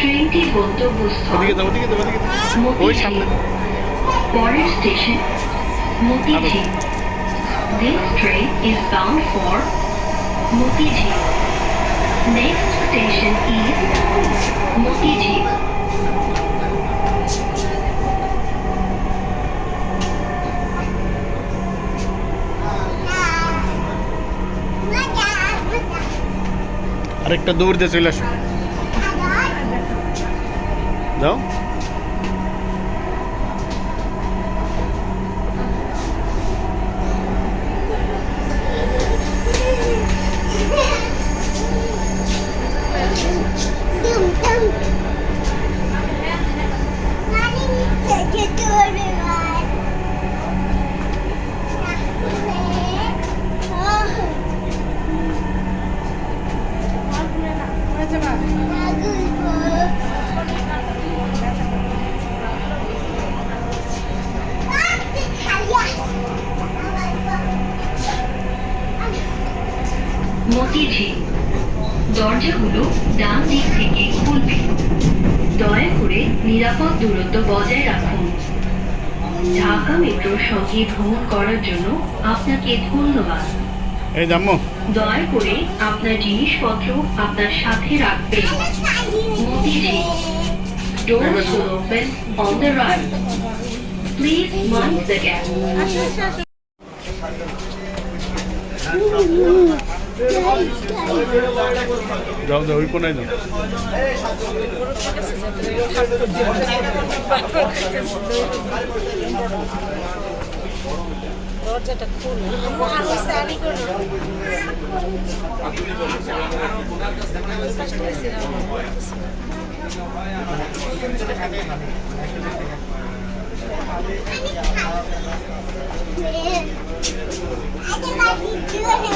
ট্রেনটি গন্তব্যস্থল। ওদিকে দাও ওদিকে দাও ওদিকে দাও ওই সামনে। পরের station Motijheel This train is bound for Motijheel. Next station is Motijheel. আরেকটা দৌড় দিয়ে চলে আসো। যাও মতিঝিল দরজাগুলো ডান দিক থেকে খুলবে। দয়া করে নিরাপদ দূরত্ব বজায় রাখুন। ঢাকা মেট্রোর সঙ্গে ভ্রমণ করার জন্য আপনাকে ধন্যবাদ। এই জাম্মু। দয়া করে আপনার জিনিসপত্র আপনার সাথে রাখবেন Motijheel Doors will open on the right. Please mind the gap. যাও যাও ওই কোনায় যাও। দরজাটা খুল আর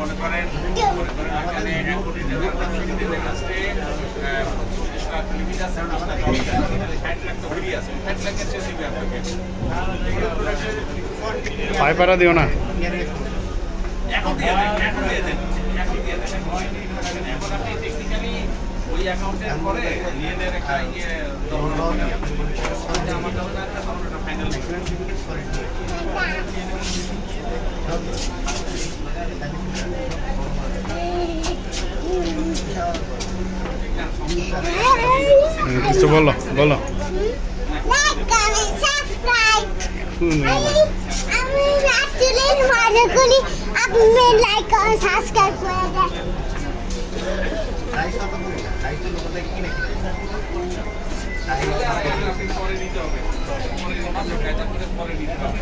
মনে করেন মনে করেন এখানে এক কোটি টাকার কাছে আসতে পঁচিশটা লিমিট আছে ষাট লাখ তো ফ্রি আছে। ষাট লাখের চেয়ে দিবে আপনাকে। পায়ে পাড়া দিও না। এখন দিয়ে দেন এখন দিয়ে দেন এখন দিয়ে দেন এখন আপনি টেকনিক্যালি ওই অ্যাকাউন্টের পরে নিয়ে একটা ইয়ে আমার কাছে একটা ফাইনাল হুম, কিছু বলো বলো হুম, আমি রাতুলের মজা করি আপনি লাইক আর সাবস্ক্রাইব করে দেন পরে নিতে বলো। পরে নিতে হবে। পরে নিতে হবে।